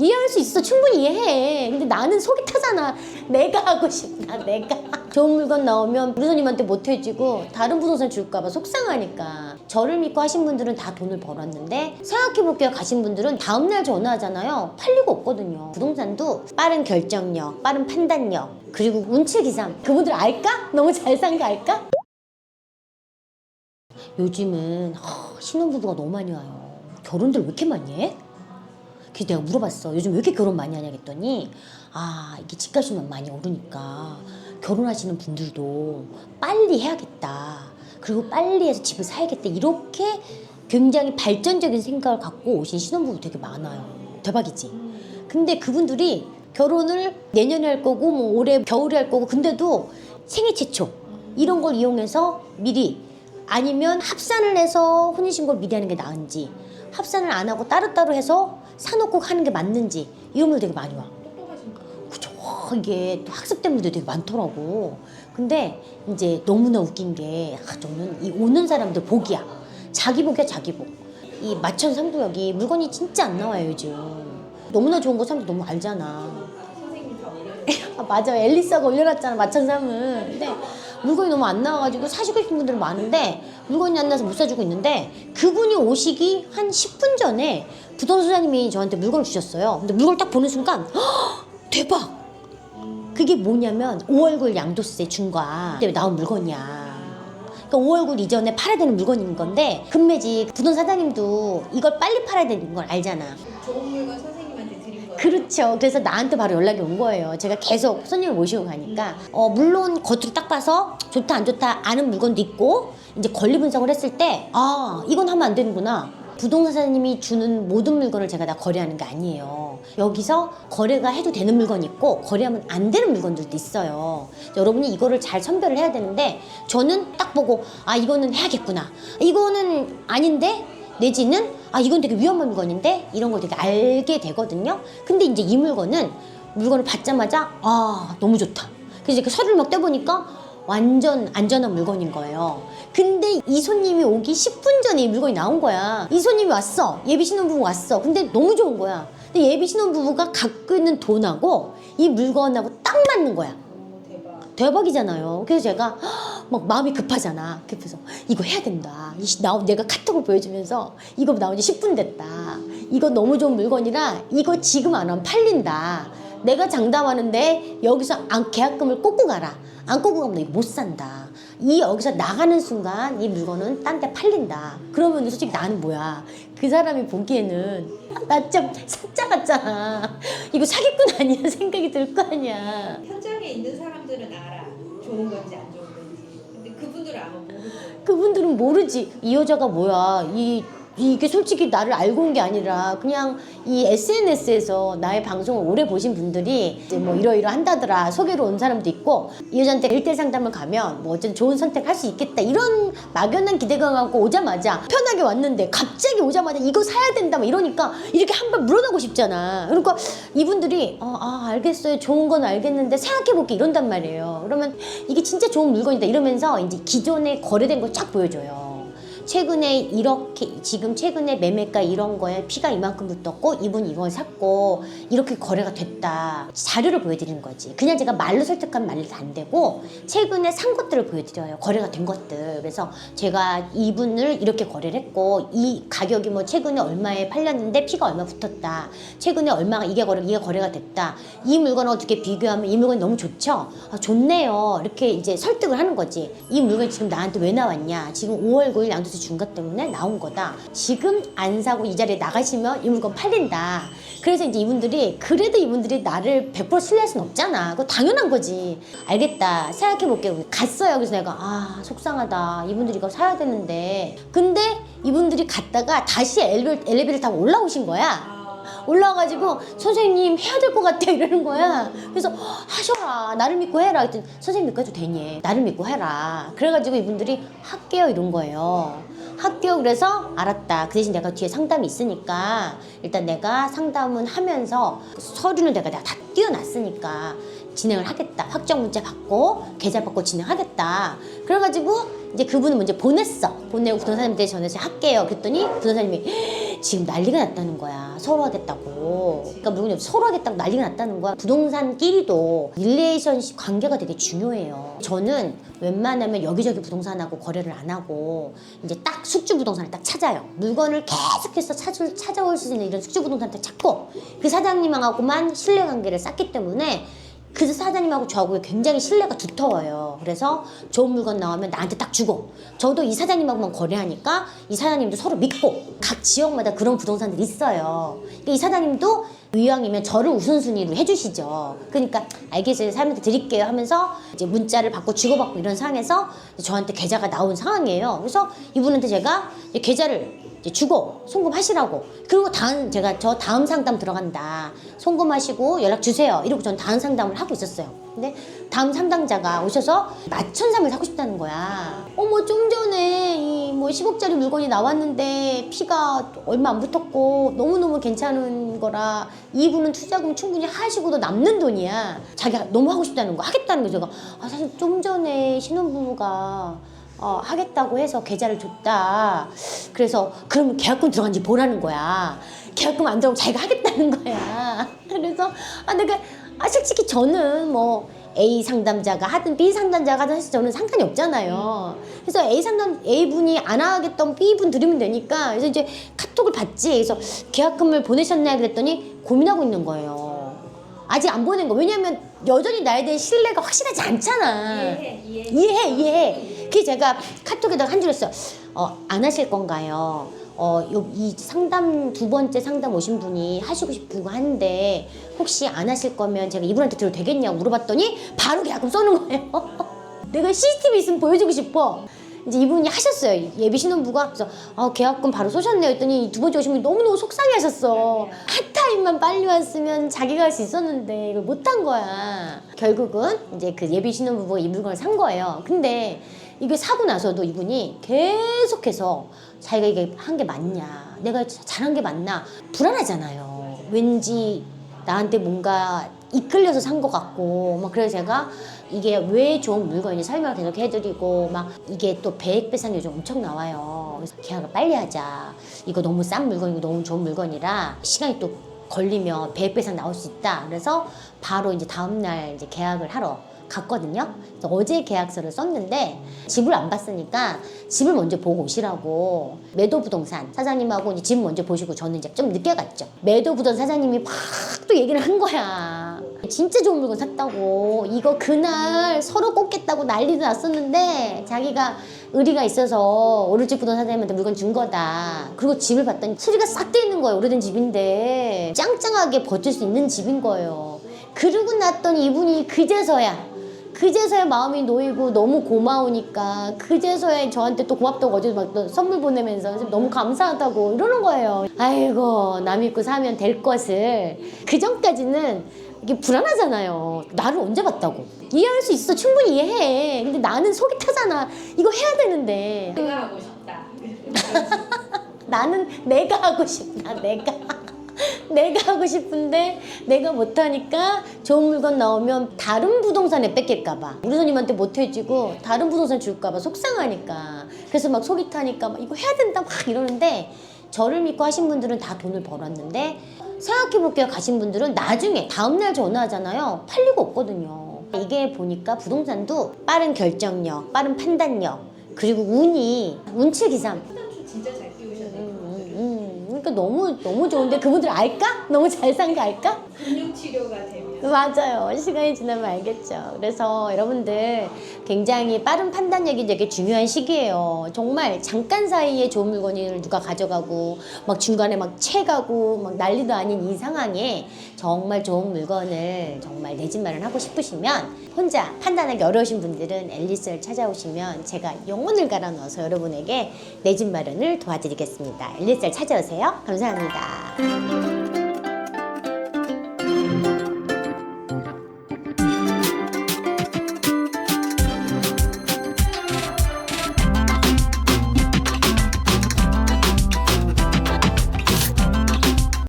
이해할 수 있어. 충분히 이해해. 근데 나는 속이 타잖아. 내가 하고 싶다 내가. 좋은 물건 나오면 부도사님한테 못 해주고 다른 부동산 줄까봐 속상하니까. 저를 믿고 하신 분들은 다 돈을 벌었는데 생각해볼게요. 가신 분들은 다음날 전화하잖아요. 팔리고 없거든요. 부동산도 빠른 결정력 빠른 판단력 그리고 운치 기상 그분들 알까? 너무 잘 산 거 알까? 요즘은 허, 신혼부부가 너무 많이 와요. 결혼들 왜 이렇게 많이 해? 그래서 내가 물어봤어. 요즘 왜 이렇게 결혼 많이 하냐 했더니 아 이게 집값이만 많이 오르니까 결혼하시는 분들도 빨리 해야겠다. 그리고 빨리 해서 집을 사야겠다. 이렇게 굉장히 발전적인 생각을 갖고 오신 신혼부부 되게 많아요. 대박이지. 근데 그분들이 결혼을 내년에 할 거고 뭐 올해 겨울에 할 거고 근데도 생애 최초 이런 걸 이용해서 미리 아니면 합산을 해서 혼인신고를 미리 하는 게 나은지 합산을 안 하고 따로따로 해서 사놓고 하는 게 맞는지 이런 분들 되게 많이 와. 그죠. 와, 이게 또 학습된 분들 되게 많더라고. 근데 이제 너무나 웃긴 게 아, 저는 이 오는 사람들 복이야. 자기 복이야 자기 복. 이 마천 상도역이 물건이 진짜 안 나와요 요즘. 너무나 좋은 거 사람들 너무 알잖아. 아, 맞아 앨리스가 올려놨잖아 마천삼은 근데 물건이 너무 안 나와가지고 사시고 싶은 분들은 많은데 물건이 안 나서 못 사주고 있는데 그분이 오시기 한 10분 전에 부동산 소장님이 저한테 물건을 주셨어요. 근데 물건을 딱 보는 순간 헉, 대박! 그게 뭐냐면 5월 9일 양도세 중과 때문에 나온 물건이야. 그러니까 5월 9일 이전에 팔아야 되는 물건인 건데 금매직 부동산 사장님도 이걸 빨리 팔아야 되는 걸 알잖아. 좋은 물건 거예요. 그렇죠. 그래서 나한테 바로 연락이 온 거예요. 제가 계속 손님을 모시고 가니까 어 물론 겉으로 딱 봐서 좋다 안 좋다 아는 물건도 있고 이제 권리 분석을 했을 때 아 이건 하면 안 되는구나. 부동산 사장님이 주는 모든 물건을 제가 다 거래하는 게 아니에요. 여기서 거래가 해도 되는 물건이 있고 거래하면 안 되는 물건들도 있어요. 여러분이 이거를 잘 선별을 해야 되는데 저는 딱 보고 아 이거는 해야겠구나. 이거는 아닌데 내지는 아 이건 되게 위험한 물건인데 이런 걸 되게 알게 되거든요. 근데 이제 이 물건은 물건을 받자마자 아 너무 좋다. 그래서 이렇게 서류를 막 떼보니까 완전 안전한 물건인 거예요. 근데 이 손님이 오기 10분 전에 이 물건이 나온 거야. 이 손님이 왔어. 예비 신혼부부 왔어. 근데 너무 좋은 거야. 근데 예비 신혼부부가 있는 돈하고 이 물건하고 딱 맞는 거야. 대박. 대박이잖아요. 그래서 제가 막 마음이 급하잖아. 급해서 이거 해야 된다. 나 내가 카톡을 보여주면서 이거 나온 지 10분 됐다. 이거 너무 좋은 물건이라 이거 지금 안 하면 팔린다. 내가 장담하는데 여기서 안, 계약금을 꽂고 가라. 안 꽂고 가면 너 이거 못 산다. 이 여기서 나가는 순간 이 물건은 딴 데 팔린다. 그러면 솔직히 나는 뭐야? 그 사람이 보기에는 나좀 사짜 같잖아. 이거 사기꾼 아니야 생각이 들 거 아니야. 현장에 있는 사람들은 알아. 좋은 건지 안 좋은 건지. 그분들은 아마 모르고. 그분들은 모르지 이 여자가 뭐야 이 이게 솔직히 나를 알고 온 게 아니라 그냥 이 SNS에서 나의 방송을 오래 보신 분들이 뭐 이러이러 한다더라 소개로 온 사람도 있고 이 여자한테 일대 상담을 가면 뭐 어쨌든 좋은 선택할 수 있겠다 이런 막연한 기대감 갖고 오자마자 편하게 왔는데 갑자기 오자마자 이거 사야 된다 막 이러니까 이렇게 한번 물어나고 싶잖아. 그러니까 이분들이 어, 아 알겠어요. 좋은 건 알겠는데 생각해볼게 이런단 말이에요. 그러면 이게 진짜 좋은 물건이다 이러면서 이제 기존에 거래된 걸 쫙 보여줘요 최근에 이렇게 지금 최근에 매매가 이런 거에 피가 이만큼 붙었고 이분 이걸 샀고 이렇게 거래가 됐다. 자료를 보여드리는 거지. 그냥 제가 말로 설득하면 말이 안 되고 최근에 산 것들을 보여드려요. 거래가 된 것들. 그래서 제가 이분을 이렇게 거래를 했고 이 가격이 뭐 최근에 얼마에 팔렸는데 피가 얼마 붙었다. 최근에 얼마가 이게 거래 이게 거래가 됐다. 이 물건을 어떻게 비교하면 이 물건이 너무 좋죠? 아, 좋네요. 이렇게 이제 설득을 하는 거지. 이 물건이 지금 나한테 왜 나왔냐? 지금 5월 9일 양도세 준것 때문에 나온 거다. 지금 안 사고 이 자리에 나가시면 이 물건 팔린다. 그래서 이제 이분들이 그래도 이분들이 나를 100% 신뢰할 순 없잖아. 그거 당연한 거지. 알겠다. 생각해 볼게. 갔어요. 그래서 내가 아 속상하다. 이분들이 이거 사야 되는데. 근데 이분들이 갔다가 다시 엘리베이터, 타고 올라오신 거야. 아. 올라와가지고 선생님 해야 될 것 같아 이러는 거야. 그래서 하셔라. 나를 믿고 해라. 그랬더니 선생님 믿고 해도 되니? 나를 믿고 해라. 그래가지고 이분들이 할게요 이런 거예요. 할게요 그래서 알았다. 그 대신 내가 뒤에 상담이 있으니까 일단 내가 상담은 하면서 서류는 내가 다 띄워놨으니까 진행을 하겠다. 확정 문자 받고 계좌 받고 진행하겠다. 그래가지고 이제 그분은 먼저 보냈어. 보내고 부동산님한테 전해서 할게요. 그랬더니 부동산님이 지금 난리가 났다는 거야. 서로 하겠다고. 그러니까 물건이 없- 서로 하겠다고 난리가 났다는 거야. 부동산끼리도 릴레이션십 관계가 되게 중요해요. 저는 웬만하면 여기저기 부동산하고 거래를 안 하고 이제 딱 숙주 부동산을 딱 찾아요. 물건을 계속해서 찾을, 찾아올 수 있는 이런 숙주 부동산을 딱 찾고 그 사장님하고만 신뢰 관계를 쌓기 때문에 그 사장님하고 저하고 굉장히 신뢰가 두터워요. 그래서 좋은 물건 나오면 나한테 딱 주고 저도 이 사장님하고만 거래하니까 이 사장님도 서로 믿고 각 지역마다 그런 부동산들이 있어요. 이 사장님도 이왕이면 저를 우선순위로 해주시죠. 그러니까 알겠어요. 사람한테 드릴게요 하면서 이제 문자를 받고 주고받고 이런 상황에서 저한테 계좌가 나온 상황이에요. 그래서 이분한테 제가 이제 계좌를 주고 송금하시라고. 그리고 다음 제가 저 다음 상담 들어간다. 송금하시고 연락 주세요. 이러고 전 다음 상담을 하고 있었어요. 근데 다음 상담자가 오셔서 마천삼을 사고 싶다는 거야. 어머 좀 전에 이 뭐 10억짜리 물건이 나왔는데 피가 얼마 안 붙었고 너무너무 괜찮은 거라 이분은 투자금 충분히 하시고도 남는 돈이야. 자기가 너무 하고 싶다는 거 하겠다는 거 제가. 아 사실 좀 전에 신혼부부가 어, 하겠다고 해서 계좌를 줬다. 그래서 그럼 계약금 들어간 지 보라는 거야. 계약금 안 들어가면 자기가 하겠다는 거야. 그래서 아 내가 아 솔직히 저는 뭐 A 상담자가 하든 B 상담자가 하든 사실 저는 상관이 없잖아요. 그래서 A 상담 A 분이 안 하겠던 B 분 드리면 되니까 그래서 이제 카톡을 받지. 그래서 계약금을 보내셨나요? 그랬더니 고민하고 있는 거예요. 아직 안 보낸 거. 왜냐면 여전히 나에 대한 신뢰가 확실하지 않잖아. 이해해, 이해해. 이해해, 그게 제가 카톡에다가 한 줄 했어요. 어, 안 하실 건가요? 어, 요, 이 상담, 두 번째 상담 오신 분이 하시고 거 하는데, 혹시 안 하실 거면 제가 이분한테 들어도 되겠냐고 물어봤더니, 바로 계약금 쏘는 거예요. 내가 CCTV 있으면 보여주고 싶어. 이제 이분이 하셨어요. 예비 신혼부가. 그래서, 아, 계약금 바로 쏘셨네요. 했더니 두 번째 오신 분이 너무너무 속상해 하셨어. 핫타임만 빨리 왔으면 자기가 할 수 있었는데, 이걸 못한 거야. 결국은 이제 그 예비 신혼부부가 이 물건을 산 거예요. 근데 이게 사고 나서도 이분이 계속해서 자기가 이게 한 게 맞냐, 내가 잘한 게 맞나 불안하잖아요. 왠지 나한테 뭔가 이끌려서 산 것 같고 막 그래서 제가 이게 왜 좋은 물건인지 설명을 계속 해드리고 막 이게 또 배액배상이 요즘 엄청 나와요. 그래서 계약을 빨리 하자. 이거 너무 싼 물건이고 너무 좋은 물건이라 시간이 또 걸리면 배액배상 나올 수 있다. 그래서 바로 이제 다음날 이제 계약을 하러 갔거든요. 어제 계약서를 썼는데 집을 안 봤으니까 집을 먼저 보고 오시라고 매도 부동산 사장님하고 이제 집 먼저 보시고 저는 이제 좀 늦게 갔죠. 매도 부동산 사장님이 막 또 얘기를 한 거야. 진짜 좋은 물건 샀다고 이거 그날 서로 꼽겠다고 난리도 났었는데 자기가 의리가 있어서 오르집 부동산 사장님한테 물건 준 거다. 그리고 집을 봤더니 수리가 싹 돼 있는 거예요. 오래된 집인데 짱짱하게 버틸 수 있는 집인 거예요. 그러고 났더니 이분이 그제서야 그제서야 마음이 놓이고 너무 고마우니까 그제서야 저한테 또 고맙다고 어제 막 또 선물 보내면서 너무 감사하다고 이러는 거예요. 아이고 남 믿고 사면 될 것을 그 전까지는 이게 불안하잖아요. 나를 언제 봤다고 이해할 수 있어 충분히 이해해. 근데 나는 속이 타잖아. 이거 해야 되는데 내가 하고 싶다. 나는 내가 하고 싶다. 내가. 내가 하고 싶은데 내가 못하니까 좋은 물건 나오면 다른 부동산에 뺏길까봐. 우리 손님한테 못 해주고 다른 부동산 줄까봐 속상하니까. 그래서 막 속이 타니까 막 이거 해야 된다 막 이러는데 저를 믿고 하신 분들은 다 돈을 벌었는데 생각해볼게요. 가신 분들은 나중에 다음날 전화하잖아요. 팔리고 없거든요. 이게 보니까 부동산도 빠른 결정력 빠른 판단력 그리고 운이 운칠기삼 상담 진짜 잘 너무 너무 좋은데 그분들 알까? 너무 잘 산 거 알까? 금융 치료가 되면 맞아요. 시간이 지나면 알겠죠. 그래서 여러분들 굉장히 빠른 판단력이 되게 중요한 시기예요. 정말 잠깐 사이에 좋은 물건을 누가 가져가고 막 중간에 막 채가고 막 난리도 아닌 이 상황에 정말 좋은 물건을 정말 내 집 마련하고 싶으시면 혼자 판단하기 어려우신 분들은 앨리스를 찾아오시면 제가 영혼을 갈아 넣어서 여러분에게 내 집 마련을 도와드리겠습니다. 앨리스를 찾아오세요. 감사합니다.